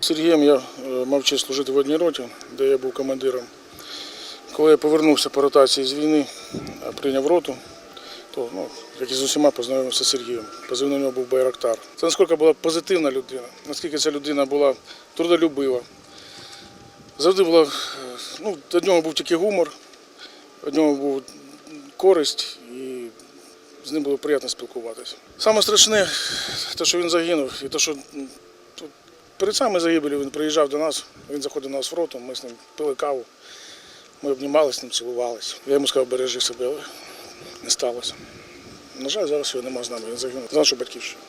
Сергієм я е, мав честь служити в одній роті, де я був командиром. Коли я повернувся по ротації з війни, прийняв роту, то, ну, як і з усіма, познайомився з Сергієм. Позивний у нього був Байрактар. Це наскільки була позитивна людина, наскільки ця людина була трудолюбива. Завжди була, ну, від нього був тільки гумор, від нього був користь і з ним було приємно спілкуватися. Саме страшне, те, що він загинув, і те, що перед самою загибелью він приїжджав до нас, він заходив до нас в роту, ми з ним пили каву, ми обнімалися ним, цілувалися. Я йому сказав, бережи себе, не сталося. На жаль, зараз його нема з нами, він загинув. з нашу батьківщину.